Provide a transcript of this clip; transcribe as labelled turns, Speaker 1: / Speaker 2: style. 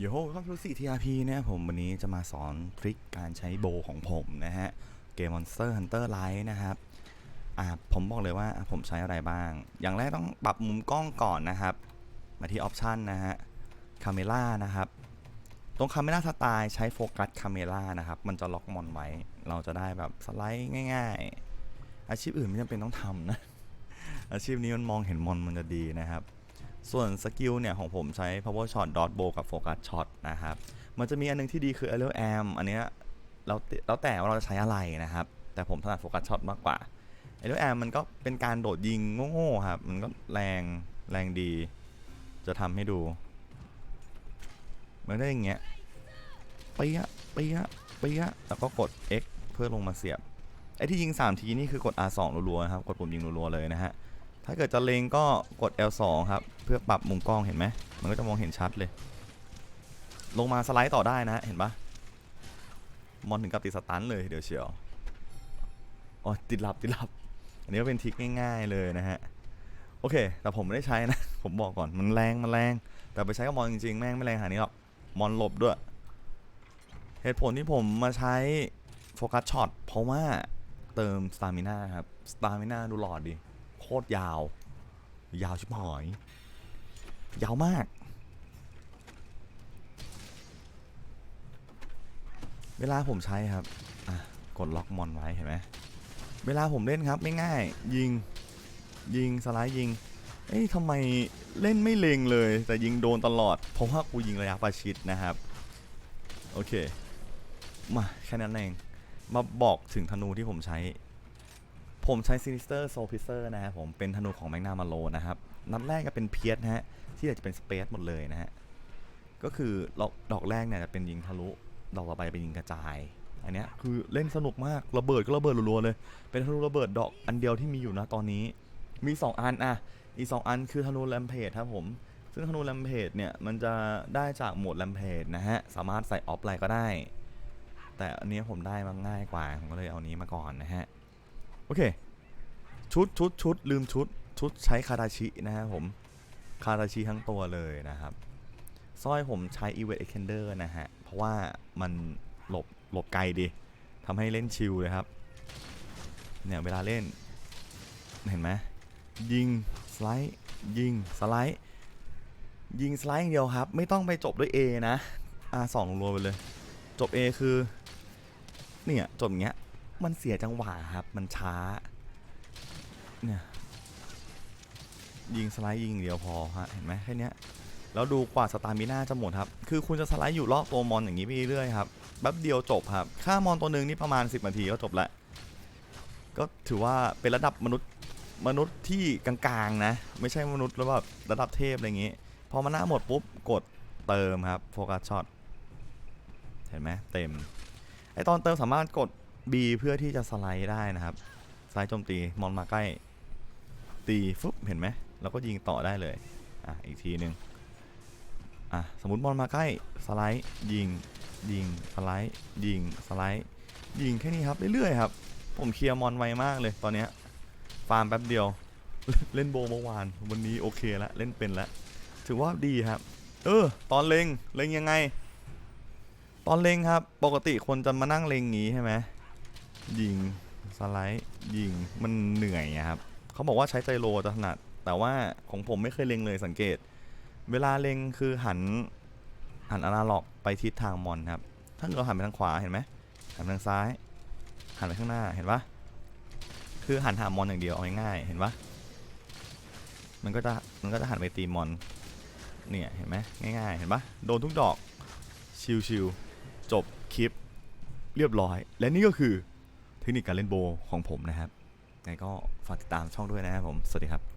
Speaker 1: โยเข้าสู่ 4TRP นะครับผมวันนี้จะมาสอนทริคการใช้โบของผมนะฮะ เกม Monster Hunter Lite นะครับอ่าผมบอกเลยว่าผมใช้อะไรบ้าง อย่างแรกต้องปรับมุมกล้องก่อนนะครับ มาที่ออปชันนะฮะคาเมล่านะครับ ตรงคาเมล่าสไตล์ใช้โฟกัสคาเมล่านะครับ มันจะล็อกมอนไว้ เราจะได้แบบสไลด์ง่าย ๆ อาชีพอื่นไม่จำเป็นต้องทำนะ อาชีพนี้มันมองเห็นมอนมันจะดีนะครับ ส่วนสกิลเนี่ยของผมใช้ power shot dot bow กับ focus shot นะครับ มันจะมีอันนึงที่ดีคือ aerial am อันเนี้ยแล้วแต่แล้วแต่ว่าเราจะใช้อะไรนะครับ แต่ผมถนัด focus shot มากกว่า aerial am มันก็เป็นการโดดยิงโง่ๆครับ มันก็แรงแรงดี จะทำให้ดู มันได้อย่างเงี้ยปียะปียะปียะแล้วก็กด X เพื่อลงมาเสียบไอ้ที่ยิง 3 ทีนี่คือกด R2 รัวๆนะครับ กดปุ่มยิงรัวๆเลยนะฮะ ถ้าเกิดจะเล็งก็กด L2 ครับ เพื่อปรับมุมกล้องเห็นไหม มันก็จะมองเห็นชัดเลย ลงมาสไลด์ต่อได้นะ เห็นปะมอนถึงกับติดสตันเลยเดี๋ยวเชียวอ๋อติดหลับติดหลับ อันนี้ก็เป็นทริคง่ายๆเลยนะฮะ โอเค แต่ผมไม่ได้ใช้นะ ผมบอกก่อน มันแรง มันแรง แต่ไปใช้กับมอนจริงๆ แม่งไม่แรงขนาดนี้หรอก มอนหลบด้วย เหตุผลที่ผมมาใช้โฟกัสช็อตเพราะว่าเติมสตามิน่าครับ สตามิน่าดูหลอดดิโคตรยาว ยาวชิบหาย ยาวมาก เวลาผมใช้ครับ อะ กดล็อกมอนไว้เห็นไหมเวลาผมเล่นครับไม่ง่าย ยิง ยิงสไลด์ยิง เอ้ยทำไมเล่นไม่เลงเลย แต่ยิงโดนตลอด เพราะว่ากูยิงระยะประชิดนะครับ โอเค มาแค่นั้นเอง มาบอกถึงธนูที่ผมใช้ ผมใช้ Sinister Soul Piercer นะครับผมเป็นธนูของแมกนามาโลนะครับ นัดแรกก็เป็นเพียสนะฮะ ที่จะเป็นสเปซหมดเลยนะฮะ ก็คือดอกดอกแรกเนี่ยจะเป็นยิงทะลุ ดอกต่อไปเป็นยิงกระจาย อันเนี้ยคือเล่นสนุกมาก ระเบิดก็ระเบิดรัวๆเลย เป็นธนูระเบิดดอกอันเดียวที่มีอยู่นะตอนนี้ มี 2 อันอะ อีก 2 อันคือธนูแรมเพจครับผม ซึ่งธนูแรมเพจเนี่ยมันจะได้จากโหมดแรมเพจนะฮะ สามารถใส่ออฟไลน์ก็ได้ แต่อันนี้ผมได้มาง่ายกว่า ผมก็เลยเอานี้มาก่อนนะฮะ โอเค ชุดชุดชุดลืมชุด ชุดใช้คาราชินะฮะผม คาราชิทั้งตัวเลยนะครับสร้อยผมใช้ e v e t Extender นะฮะ เพราะว่ามันหลบหลบไกลดีทำให้เล่นชิลเลยครับ เนี่ย เวลาเล่น เห็นไหมยิง สไลด์ ยิง สไลด์ ยิง สไลด์อย่างเดียวครับ ไม่ต้องไปจบด้วย A นะ R2 รวมไปเลย จบ A คือ เนี่ย จบอย่างเงี้ย มันเสียจังหวะครับ มันช้า เนี่ย ยิงสไลด์ยิงเดียวพอฮะ เห็นไหมแค่เนี้ยแล้วดูกว่าสตามิน่าจะหมดครับ คือคุณจะสไลด์อยู่รอบตัวมอนอย่างนี้ไปเรื่อยครับแป๊บเดียวจบครับ ค่ามอนตัวหนึ่งนี่ประมาณ 10นาทีก็จบละ ก็ถือว่าเป็นระดับมนุษย์มนุษย์ที่กลางๆนะ ไม่ใช่มนุษย์แล้วแบบระดับเทพอะไรอย่างงี้ พอมาหน้าหมดปุ๊บกดเติมครับโฟกัสช็อต เห็นไหมเต็ม ไอตอนเติมสามารถกด B เพื่อที่จะสไลด์ได้นะครับสไลด์โจมตีมอนมาใกล้ ตีฟึบเห็นไหมแล้วก็ยิงต่อได้เลยอะอีกทีหนึ่งอะสมมติมอนมาใกล้สไลด์ยิงยิงสไลด์ยิงสไลด์ยิงแค่นี้ครับเรื่อยๆครับ ผมเคลียร์มอนไวมากเลยตอนเนี้ยฟาร์มแป๊บเดียวเล่นโบว์เมื่อวาน วันนี้โอเคละเล่นเป็นละถือว่าดีครับ เออ ตอนเลงเลงยังไง ตอนเลงครับ ปกติคนจะมานั่งเลงงี้ใช่ไหม ยิงสไลด์ยิงมันเหนื่อยอะครับเขาบอกว่าใช้ไจโรจะถนัด แต่ว่าของผมไม่เคยเลงเลยสังเกต เวลาเลงคือหันหันอนาล็อกไปทิศทางมอนครับ ถ้าเราหันไปทางขวาเห็นไหมหันไปทางซ้าย หันไปข้างหน้าเห็นปะคือหันหามอนอย่างเดียวเอาง่ายๆเห็นปะมันก็จะมันก็จะหันไปตีมอนเนี่ยเห็นไหมง่ายๆเห็นปะโดนทุกดอกชิวๆจบคลิปเรียบร้อย และนี่ก็คือ เทคนิคการเล่นโบของผมนะครับไงก็ฝากติดตามช่องด้วยนะครับผม สวัสดีครับ